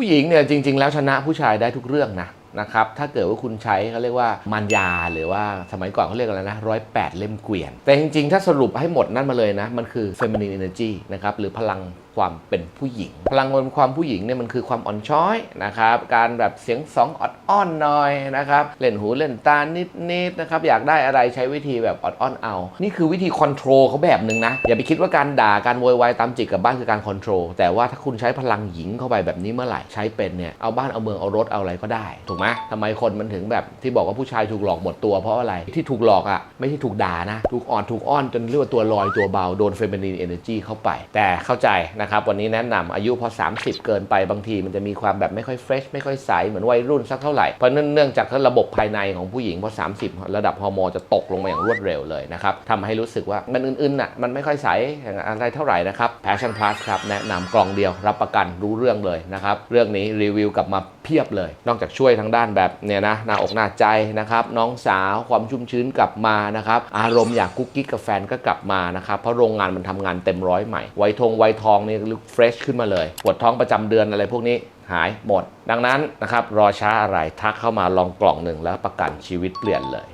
ผู้หญิงเนี่ยจริง ๆ แล้วชนะผู้ชายได้ทุกเรื่องนะนะครับถ้าเกิดว่าคุณใช้เขาเรียกว่ามันยาหรือว่าสมัยก่อนเขาเรียกอะไรนะร้อยแปดเล่มเกวียน แต่จริง ๆ ถ้าสรุปให้หมดนั่นมาเลยนะ มันคือ feminine energy นะครับหรือพลัง ความเป็นผู้หญิง พลังเป็นความผู้หญิงเนี่ยมันคือความอ่อนช้อยนะครับ การแบบเสียงสองออดอ้อนหน่อยนะครับ เล่นหูเล่นตานิดๆนนะครับ อยากได้อะไรใช้วิธีแบบออดอ้อนเอา นี่คือวิธีคอนโทรลเขาแบบหนึ่งนะ อย่าไปคิดว่าการด่าการโวยวายตามจิตกับบ้านคือการคอนโทรล แต่ว่าถ้าคุณใช้พลังหญิงเข้าไปแบบนี้เมื่อไหร่ใช้เป็นเนี่ย เอาบ้านเอาเมืองเอารถเอาอะไรก็ได้ ถูกไหมทำไมคนมันถึงแบบที่บอกว่าผู้ชายถูกหลอกหมดตัวเพราะอะไร ที่ถูกหลอกอะไม่ใช่ถูกด่านะ ถูกอ่อนถูกอ้อนจนเรียกว่าตัวลอยตัวเบาโดนเฟมินีนเอเนอร์จีเข้าไป แต่เข้าใจนะครับวันนี้แนะนำอายุพอ 30 เกินไปบางที มันจะมีความแบบไม่ค่อยเฟรชไม่ค่อยใสเหมือนวัยรุ่นสักเท่าไหร่เพราะเนื่องจากระบบภายในของผู้หญิงพอ 30 ระดับฮอร์โมนจะตกลงมาอย่างรวดเร็วเลยนะครับทำให้รู้สึกว่ามันอื่นๆน่ะมันไม่ค่อยใสอย่างอะไรเท่าไหร่นะครับ Passion Plus ครับแนะนำกล่องเดียวรับประกันรู้เรื่องเลยนะครับเรื่องนี้รีวิวกลับมา พียบเลย นอกจากช่วยทางด้านแบบเนี่ยนะหน้าอกหน้าใจนะครับ น้องสาวความชุ่มชื้นกลับมานะครับ อารมณ์อยากกุ๊กกิ๊กกับแฟนก็กลับมานะครับ เพราะโรงงานมันทำงานเต็มร้อยใหม่ไวทงไวทองนี่ลุกเฟรชขึ้นมาเลยปวดท้องประจำเดือนอะไรพวกนี้หายหมด ดังนั้นนะครับรอช้าอะไรทักเข้ามาลองกล่องหนึ่งแล้วประกันชีวิตเปลี่ยนเลย